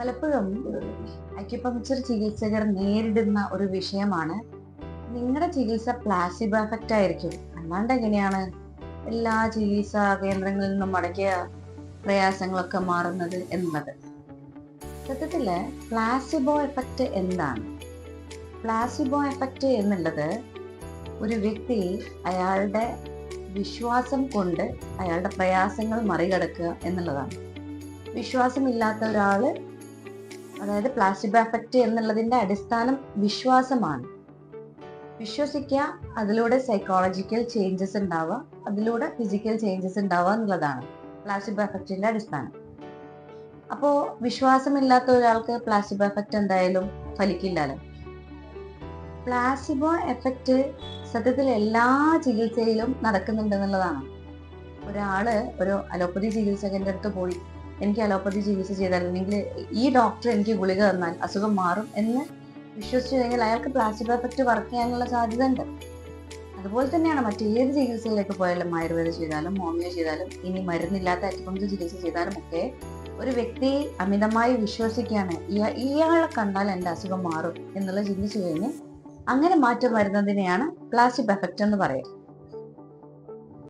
പലപ്പോഴും അക്യുപങ്ചർ ചികിത്സകർ നേരിടുന്ന ഒരു വിഷയമാണ്. നിങ്ങളുടെ ചികിത്സ പ്ലാസിബോ എഫക്റ്റ് ആയിരിക്കും. അല്ലാണ്ട് എങ്ങനെയാണ് എല്ലാ ചികിത്സാ കേന്ദ്രങ്ങളിൽ നിന്നും അടക്കിയ പ്രയാസങ്ങളൊക്കെ മാറുന്നത് എന്നുള്ളത്? സത്യത്തിൽ പ്ലാസിബോ എഫക്റ്റ് എന്താണ്? പ്ലാസിബോ എഫക്റ്റ് എന്നുള്ളത് ഒരു വ്യക്തി അയാളുടെ വിശ്വാസം കൊണ്ട് അയാളുടെ പ്രയാസങ്ങൾ മറികടക്കുക എന്നുള്ളതാണ്. വിശ്വാസമില്ലാത്ത ഒരാൾ അതായത് പ്ലാസിബോ എഫക്റ്റ് എന്നുള്ളതിന്റെ അടിസ്ഥാനം വിശ്വാസമാണ്. വിശ്വസിക്കുക അതിലൂടെ സൈക്കോളജിക്കൽ ചേഞ്ചസ് ഉണ്ടാവുക അതിലൂടെ ഫിസിക്കൽ ചേഞ്ചസ് ഉണ്ടാവുക എന്നുള്ളതാണ് പ്ലാസിബോ എഫക്റ്റിന്റെ അടിസ്ഥാനം. അപ്പോൾ വിശ്വാസമില്ലാത്ത ഒരാൾക്ക് പ്ലാസിബോ എഫക്റ്റ് എന്തായാലും ഫലിക്കില്ലല്ലോ. പ്ലാസിബോ എഫക്റ്റ് സത്യത്തിൽ എല്ലാ ചികിത്സയിലും നടക്കുന്നുണ്ടെന്നുള്ളതാണ് ഒരാൾ ഒരു അലോപ്പതി ചികിത്സകന്റെ അടുത്ത് പോയി എനിക്ക് അലോപ്പതി ചികിത്സ ചെയ്താൽ അല്ലെങ്കിൽ ഈ ഡോക്ടർ എനിക്ക് ഗുളിക തന്നാൽ അസുഖം മാറും എന്ന് വിശ്വസിച്ചു കഴിഞ്ഞാൽ അയാൾക്ക് പ്ലാസിബോ എഫക്റ്റ് വർക്ക് ചെയ്യാനുള്ള സാധ്യത ഉണ്ട് അതുപോലെ തന്നെയാണ് മറ്റേത് ചികിത്സയിലേക്ക് പോയാലും ആയുർവേദം ചെയ്താലും ഹോമിയോ ചെയ്താലും ഇനി മരുന്നില്ലാത്ത അറ്റുപങ്ക്ചർ ചികിത്സ ചെയ്താലും ഒക്കെ ഒരു വ്യക്തി അമിതമായി വിശ്വസിക്കുകയാണ് ഇയാ- ഇയാളെ കണ്ടാൽ എന്റെ അസുഖം മാറും എന്നുള്ള ചിന്തിച്ചു കഴിഞ്ഞ് അങ്ങനെ മാറ്റം വരുന്നതിനെയാണ് പ്ലാസ്റ്റിക് എഫക്റ്റ് എന്ന് പറയുക.